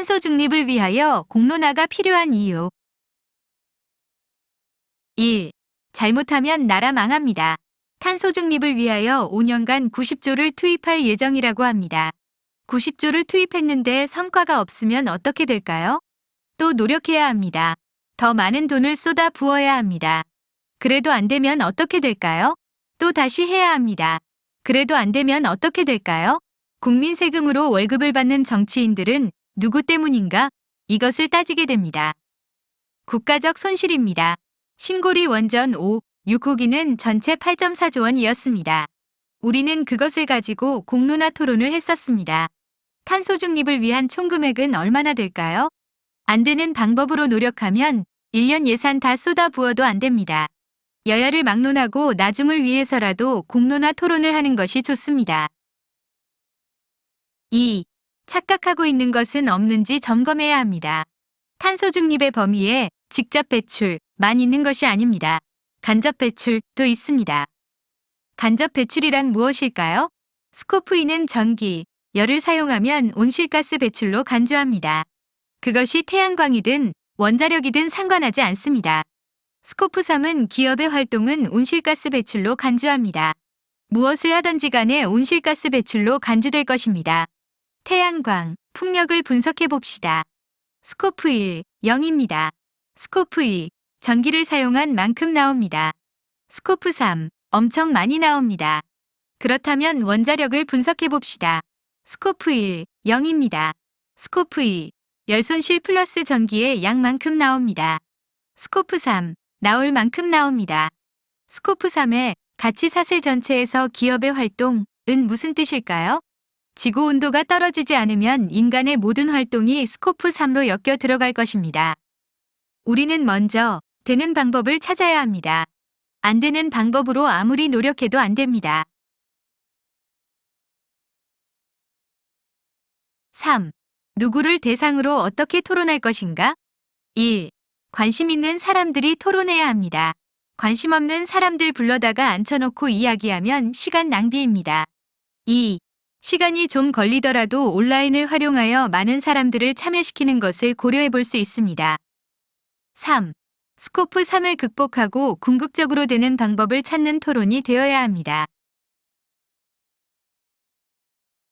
탄소 중립을 위하여 공론화가 필요한 이유 1. 잘못하면 나라 망합니다. 탄소 중립을 위하여 5년간 90조를 투입할 예정이라고 합니다. 90조를 투입했는데 성과가 없으면 어떻게 될까요? 또 노력해야 합니다. 더 많은 돈을 쏟아 부어야 합니다. 그래도 안 되면 어떻게 될까요? 또 다시 해야 합니다. 그래도 안 되면 어떻게 될까요? 국민 세금으로 월급을 받는 정치인들은 누구 때문인가? 이것을 따지게 됩니다. 국가적 손실입니다. 신고리 원전 5, 6호기는 전체 8.4조 원이었습니다. 우리는 그것을 가지고 공론화 토론을 했었습니다. 탄소 중립을 위한 총 금액은 얼마나 될까요? 안 되는 방법으로 노력하면 1년 예산 다 쏟아 부어도 안 됩니다. 여야를 막론하고 나중을 위해서라도 공론화 토론을 하는 것이 좋습니다. 2. 착각하고 있는 것은 없는지 점검해야 합니다. 탄소 중립의 범위에 직접 배출만 있는 것이 아닙니다. 간접 배출도 있습니다. 간접 배출이란 무엇일까요? 스코프2는 전기, 열을 사용하면 온실가스 배출로 간주합니다. 그것이 태양광이든 원자력이든 상관하지 않습니다. 스코프 3은 기업의 활동은 온실가스 배출로 간주합니다. 무엇을 하든지 간에 온실가스 배출로 간주될 것입니다. 태양광, 풍력을 분석해 봅시다. 스코프 1, 0입니다. 스코프 2, 전기를 사용한 만큼 나옵니다. 스코프 3, 엄청 많이 나옵니다. 그렇다면 원자력을 분석해 봅시다. 스코프 1, 0입니다. 스코프 2, 열 손실 플러스 전기의 양만큼 나옵니다. 스코프 3, 나올 만큼 나옵니다. 스코프 3의 가치 사슬 전체에서 기업의 활동 은 무슨 뜻일까요? 지구 온도가 떨어지지 않으면 인간의 모든 활동이 스코프 3로 엮여 들어갈 것입니다. 우리는 먼저 되는 방법을 찾아야 합니다. 안 되는 방법으로 아무리 노력해도 안 됩니다. 3. 누구를 대상으로 어떻게 토론할 것인가? 1. 관심 있는 사람들이 토론해야 합니다. 관심 없는 사람들 불러다가 앉혀놓고 이야기하면 시간 낭비입니다. 2. 시간이 좀 걸리더라도 온라인을 활용하여 많은 사람들을 참여시키는 것을 고려해 볼 수 있습니다. 3. 스코프 3을 극복하고 궁극적으로 되는 방법을 찾는 토론이 되어야 합니다.